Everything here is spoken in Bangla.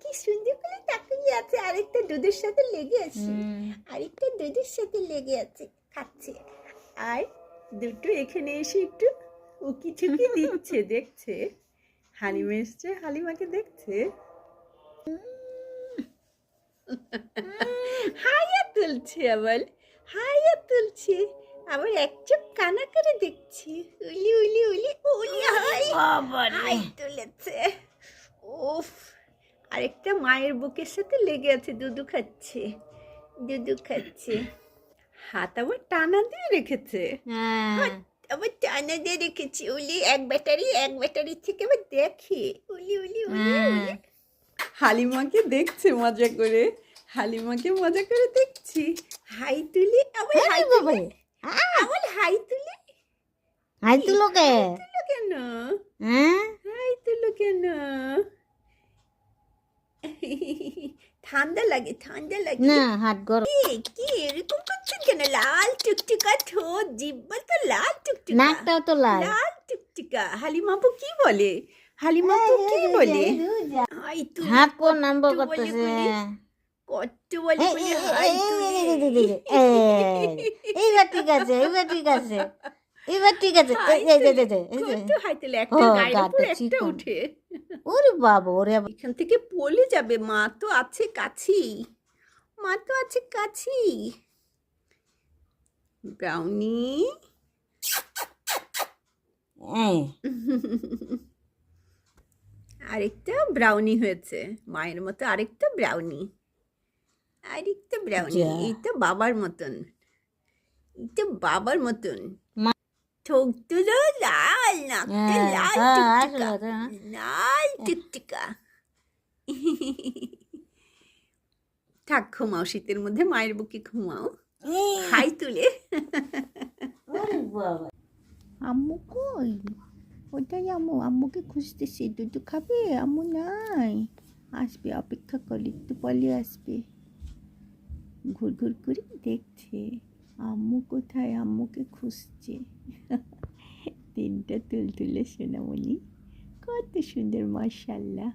কি সুন্দর করে তাকিয়ে আছে। আরেকটা দুধের সাথে লেগে আছে। আরেকটা দুধের সাথে লেগে আছে। খাচ্ছে। আর দুটো এখানে এসে একটু উকি ঝুঁকি দিচ্ছে দেখছে। হালিমা এসছে হালিমাকে দেখছে। হাইয়া তুলছে আবার। হাইয়া তুলছে। আবার এক চোখ কানা করে দেখছি। উলি উলি উলি উলি। হাই তুলেছে। উফ। আরেকটা মায়ের বুকের সাথে লেগে আছে দুধু খাচ্ছে দুধু খাচ্ছে। হাত আবার টানা দিয়ে রেখেছে। হ্যাঁ। আবার টানা দিয়ে রেখেছি। উলি এক ব্যাটারি এক ব্যাটারি থেকে আবার দেখে। উলি উলি উলি হ্যাঁ। হালিমাকে দেখছে মজা করে। হালিমাকে মজা করে দেখছি। হাই তুলি আবার হাই তুলি। আবার হাই তুলি। হাই তুলো কে? তুলো কেন? হ্যাঁ। হাই তুলো কেন? ঠান্ডা লাগে ঠান্ডা লাগে। না হাত গরম। কি কি এরকম করছেন কেন? লাল টুকটুকা ঠোঁট জিব্বা তো লাল টুকটুকা। নাকটাও তো লাল। লাল টুকটুকা। হালিমাপু কি বলে? হালিমাপু কি বলে? হাই তুলি হাত কোন নাম্বার কত বলে করতেছে? কত বলে এই, বলে এই, হাই এই, তুলি। এই, এই, এই, এই, এইবার ঠিক আছে এইবার ঠিক আছে। এইবার ঠিক আছে এই, একটা উপর একটা উঠে। ওরে বাবা ওরে এখান থেকে পলে যাবে মা তো আছে কাছেই মা তো আছে কাছেই। ব্রাউনি। আরেকটা ব্রাউনি হয়েছে মায়ের মতো আরেকটা ব্রাউনি। আরেকটা ব্রাউনি। এটা বাবার মতন। এটা বাবার মতন। তুলো লাল নাকটা লাল টুকটুকা। লাল টুকটুকা থাক ঘুমাও শীতের মধ্যে মায়ের বুকে ঘুমাও হাই তুলে আম্মু কই ওটাই আম্মু আম্মুকে খুঁজতেছি দুধু খাবে আম্মু নাই আসবে অপেক্ষা করি একটু পরে আসবে ঘুর ঘুর করে দেখছে আম্মু কোথায়? আম্মুকে খুঁজছে। তিনটা তুলতুলে সোনামণি। কত সুন্দর মাশাল্লাহ